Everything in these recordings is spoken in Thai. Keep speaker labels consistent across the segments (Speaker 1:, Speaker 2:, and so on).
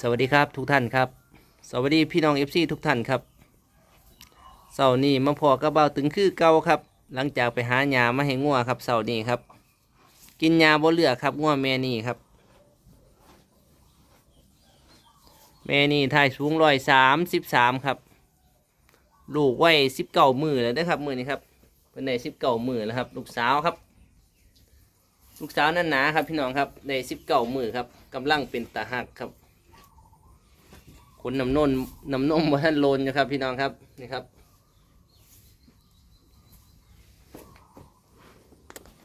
Speaker 1: สวัสดีครับทุกท่านครับ สวัสดีพี่น้องเอฟซีทุกท่านครับเสาร์นี้มาพอกับเบาตึงคือเก่าครับ หลังจากไปหาหญ้ามาให้งัวครับเสาร์นี้ครับ กินหญ้าบ่เหลือครับงัวแม่นี่ครับ แม่นี่ถ่ายสูงร้อยสามสิบสามครับ ลูกไว้สิบเก้ามือแล้วนะครับมือนี้ครับเป็นในสิบเก้ามือแล้วครับ ลูกสาวครับ ลูกสาวนั่นหนาครับพี่น้องครับในสิบเก้ามือครับกำลังเป็นตาหักครับ ขนน้ำนมน้ำนมว่าท่านโลนนะครับ พี่น้องครับนี่ครับ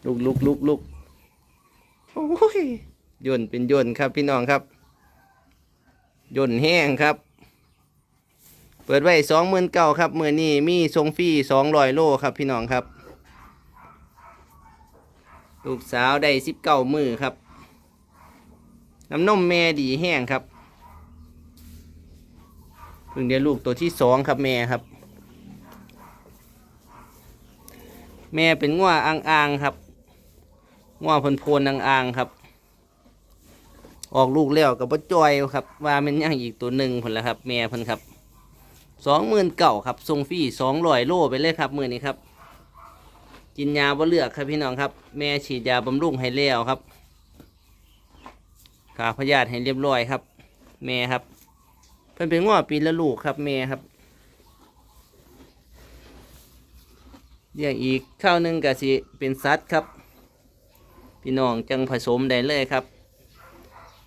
Speaker 1: ลุกลุกลุกลุกโอ้ยย่นเป็นย่นครับพี่น้องครับย่นแห้งครับ เปิดไว้สองหมื่นเก้าครับมือนี้มีทรงฟรีสองร้อยโลครับพี่น้องครับ ลูกสาวได้สิบเก้ามือครับน้ำนมแม่ดีแห้งครับ เพิ่งได้ลูกตัวที่สองครับแม่ครับ แม่เป็นง่วอ่างอ่างๆครับง่วพนพนอ่างอ่างๆครับ ออกลูกแล้วกับป้จอยครับ ว่ามันยังอีกตัวหนึ่งผลแล้วครับ แม่พิ่นครับสองหมื่นเก่าครับทรงฟรีสองร้อยโลไปเลยครับมือนี้ครับ กินยาบ่เลือกครับพี่น้องครับ แม่ฉีดยาบำรุงให้แล้วครับขาพยาธิให้เรียบร้อยครับ แม่ครับ เพิ่นเป็นง้อปีละลูกครับแม่ครับเลี้ยงอีกข้าวหนึงก็สิเป็นสัตว์ครับ พี่น้องจังผสมได้เลยครับ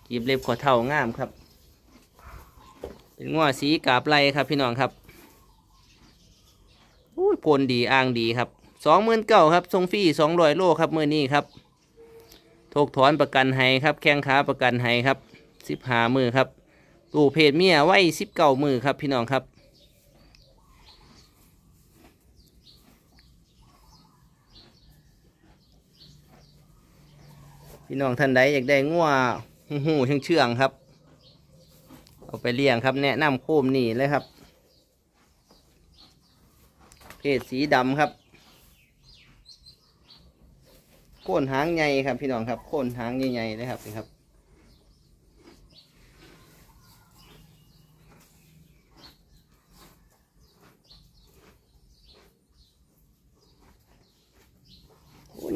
Speaker 1: กีบเล็บขอเท่างามครับ เป็นง้อสีกาบไรครับ พี่น้องครับอุ้ยพนดีอ่างดีครับสองหมื่นเก้าครับทรงฟรีสองร้อยโลครับมือนี้ครับทกถอนประกันให้ครับ แข้งขาประกันให้ครับสิบหามือครับ ตู้เพจเมียไว้สิบเก้ามือครับพี่น้องครับ พี่น้องท่านใดอยากได้งัวหูหูเชื่องเชื่องครับ เอาไปเลี้ยงครับ แนะนำโคมนี่เลยครับ เพศสีดำครับ โค่นหางใหญ่ครับ พี่น้องครับ โค่นหางใหญ่ๆเลยครับนี่ครับ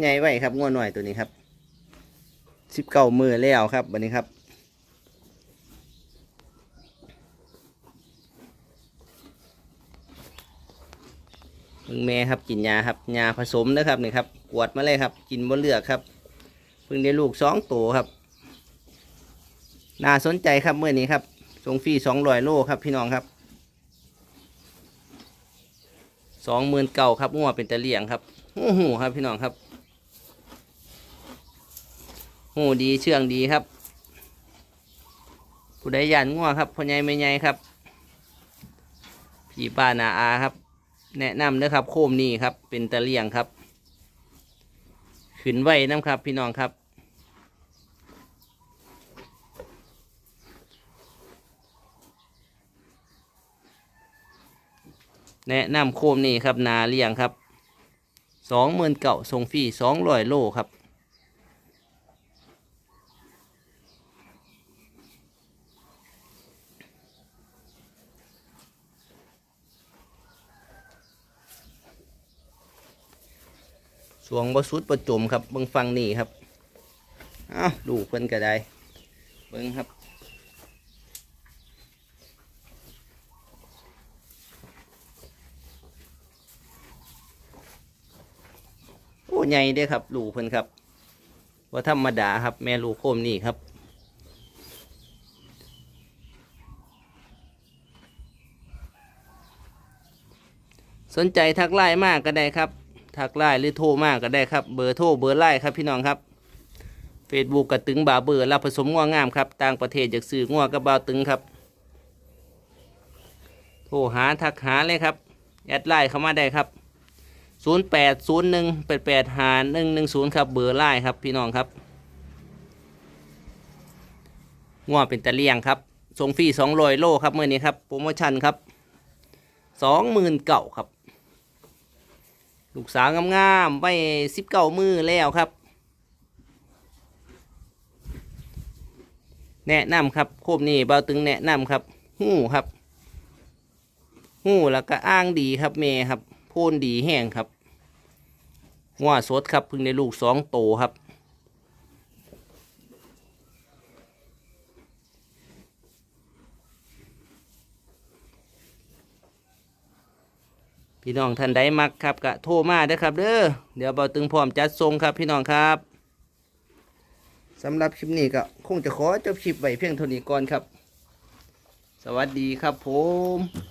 Speaker 1: ใหญ่ไว้ครับงวหน่อยตัวนี้ครับสิบเก้ามือแล้วครับวันนี้ครับมึงแม่ครับกินยาครับยาผสมนะครับนี่ครับกวดมาเลยครับ กินบนเลือกครับเพิ่งได้ลูกสองตัวครับ น่าสนใจครับเมื่อนี้ครับส่งฟรีสองร้อยโลครับพี่น้องครับสองหมื่นเก่าครับงัวเป็นตะเลียงครับโอ้โหครับพี่น้องครับ โอ้ดีเชื่องดีครับ ผู้ใดยันงัวครับพ่อใหญ่ไม่ใหญ่ครับพี่ป้านาอาครับ แนะนำนะครับ โคมนี่ครับ เป็นตะเลียงครับขึ้นไว้น้ำครับ พี่น้องครับแนะนำโคมนี่ครับนาเลียงครับสองหมื่นเก่าทรงฟรีสองร้อยโลครับ สวงบสุดประจมครับเบิ่งฟังนี่ครับอ้าวดูเพิ่นก็ได้เบิ่งครับโอ้ใหญ่เด้ครับลูกเพิ่นครับว่าธรรมดาครับ แม่ลูกโคมนี่ครับสนใจทักไลน์มากก็ได้ครับ ทักไลน์หรือโทรมากก็ได้ครับ เบอร์โทรเบอร์ไลน์ครับพี่น้องครับเฟซบุ๊กกระตึงบาเบอร์รับผสมง่วงงามครับ ต่างประเทศอยากซื้อง่วงกับบาตึงครับ โทรหาทักหาเลยครับ แอดไลน์เข้ามาได้ครับ 0 8 0 1 8 8 5 1 1 0 ครับ เบอร์ไลน์ครับพี่น้องครับง่วงเป็นตะเลียงครับส่งฟรี200โลครับเมื่อนี้ครับ โปรโมชั่นครับ 20,000เก่าครับ ลูกสาวงามๆไว้สิบเก้ามือแล้วครับ แนะนำครับโคบนี่เบาตึงแนะนำครับ หู้ครับ หู้แล้วก็อ้างดีครับเมครับ โพนดีแห้งครับหัวสดครับเพึ่งได้ลูกสองโตครับ พี่น้องท่านใดมักครับก็โทรมาเด้อครับเด้อเดี๋ยวเบาตึงพร้อมจัดทรงครับพี่น้องครับสำหรับคลิปนี้ก็คงจะขอจบคลิปไว้เพียงเท่านี้ก่อนครับ สวัสดีครับผม